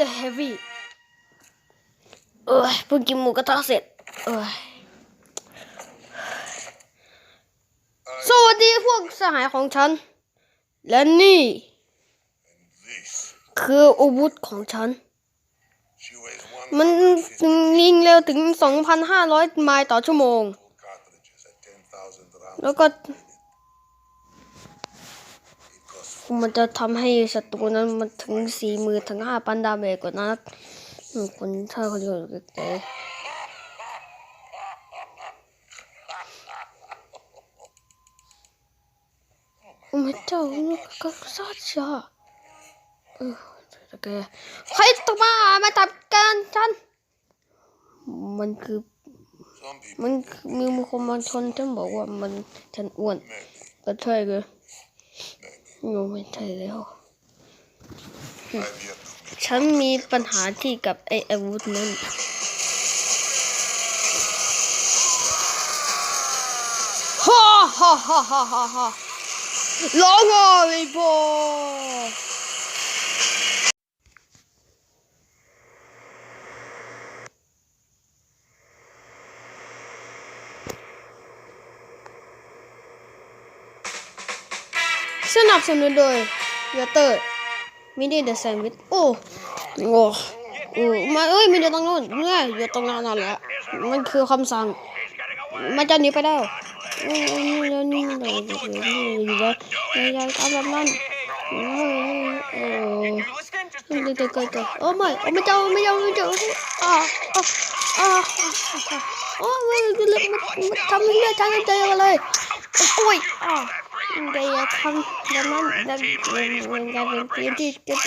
the heavy เอ้ยเพิ่งกินหมูกระทะเสร็จ เอ้ยสวัสดีพวกสหายของฉัน และนี่ คืออาวุธของฉัน มันยิงเร็วถึง 2,500 ไมล์ต่อชั่วโมง แล้วก็ มันจะทำให้ศัตรูนั้นมันถึงสี่มือถึงห้าพันดาเมจกว่านั้นอืมคนถ้าคนอยู่ไกลๆโอ้ไม่เจ้านี่ก็ซาชาเออโอเคใครตกมามาจับการฉันมันคือมันคือมีคนบาชนฉันบอกว่ามันฉันอ้วนก็ใช่เลย โยไม่ใช่แล้ว I've yet to meet ฉันมีปัญหาที่กับไออาวุธนั้นฮ่าฮ่าฮ่าฮ่าฮ่าฮ่าร้องอะไม่พอ สนับสนุนโดยเวเตอร์มินิเดอะแซนด์วิชโอ้โอ้โอ้มาเอ้ยมีอยู่ตรงนู้นเนี่ยอยู่ตรงนั้นนั่นแหละมันคือคำสั่งมันจะหนีไปแล้วนี่นี่นี่นี่นี่นี่อยู่แล้วอย่าทำแบบนั้นโอ้โอ้นี่เด็กเกิดโอ้ไม่โอ้ไม่เจ้าไม่เจ้าไม่เจ้าอ่าอ่าอ่าโอ้ไม่มันทำให้เลือดฉันเจอกันเลยโอ้ยอ่า เดี๋ยวทำแบบนั้นเดี๋ยว